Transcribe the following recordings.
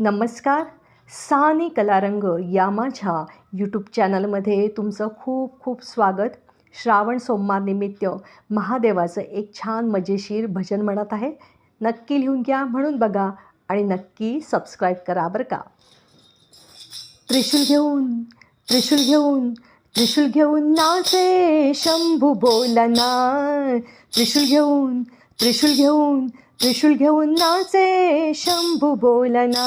नमस्कार. सानी कलारंग या माझ्या यूट्यूब चॅनलमध्ये तुमचं खूप खूप स्वागत. श्रावण सोमवारनिमित्त महादेवाचं एक छान मजेशीर भजन म्हणत आहे. नक्की लिहून घ्या म्हणून बघा आणि नक्की सबस्क्राईब करा बरं का. त्रिशूल घेऊन त्रिशूल घेऊन त्रिशूल घेऊन नाचे शंभू बोलना. त्रिशूल घेऊन त्रिशूल घेऊन त्रिशूल घेऊन नाचे शंभू बोलना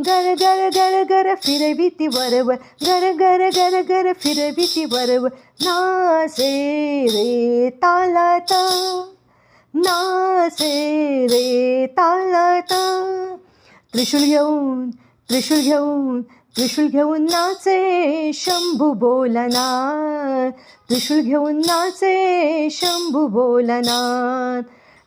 गर गर गर गर फिरविती बरोबर गर गर गर गर फिरविती बरोबर नाचे रे तालात. नाचे रे तालात. त्रिशूल घेऊन त्रिशूल घेऊन त्रिशूल घेऊन नाचे शंभू बोलना त्रिशूल घेऊन नाचे शंभू बोलना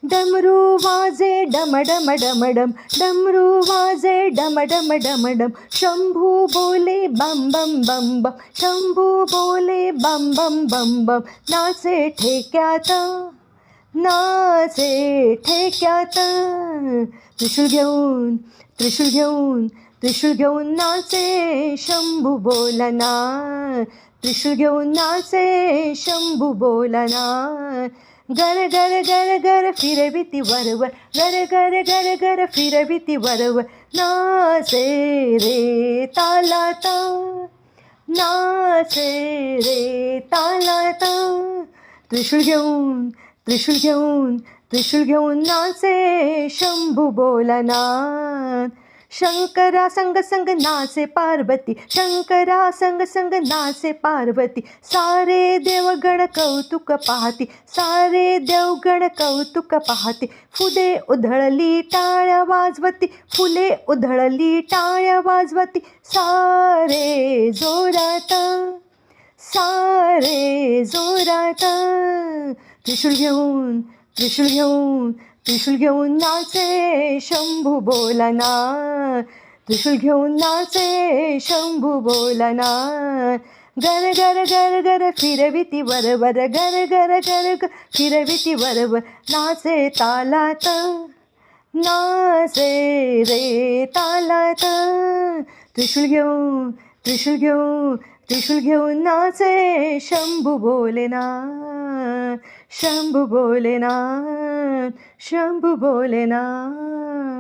डमरू वाजे डम डम डम डम डमरू वाजे डम डम डम डम शंभू बोले बम बम बम बम शंभू बोले बम बम बम बम नाचे ठेक्यात नाचे ठेक्यात त्रिशूल घेऊन त्रिशूळ घेऊन त्रिशूळ घेऊन नाचे शंभू बोलना त्रिशूल घेऊन नाचे शंभू बोलना गर गर गर गर फिरविती बरोबर गर गर गर गर फिरविती बरोबर नाचे रे तालात नाचे रे तालाता त्रिशूल घेऊन त्रिशूल घेऊन त्रिशूल घेऊन नाचे शंभू बोलना शंकरा संग संग नाचे पार्वती शंकरा संग संग नाचे पार्वती सारे देवगण कौतुक पाहती सारे देवगण कौतुक पाहती फुले उधळली टाळ्या वाजवती फुले उधळली टाळ्या वाजवती सारे जोरात सारे जोरात त्रिशूल घेऊन त्रिशूल घेऊन त्रिशूल घेऊन नाचे शंभू बोलना त्रिशूल घेऊन नाचे शंभू बोलना गर गर गर गर फिरविती बरोबर गर गर गर फिरविती बरोबर नाचे तालात नाचे रे तालात. त्रिशूल घेऊन त्रिशूल घेऊन त्रिशूल घेऊन नाचे शंभू बोलेना शंभू भोलेनाथ शंभू भोलेनाथ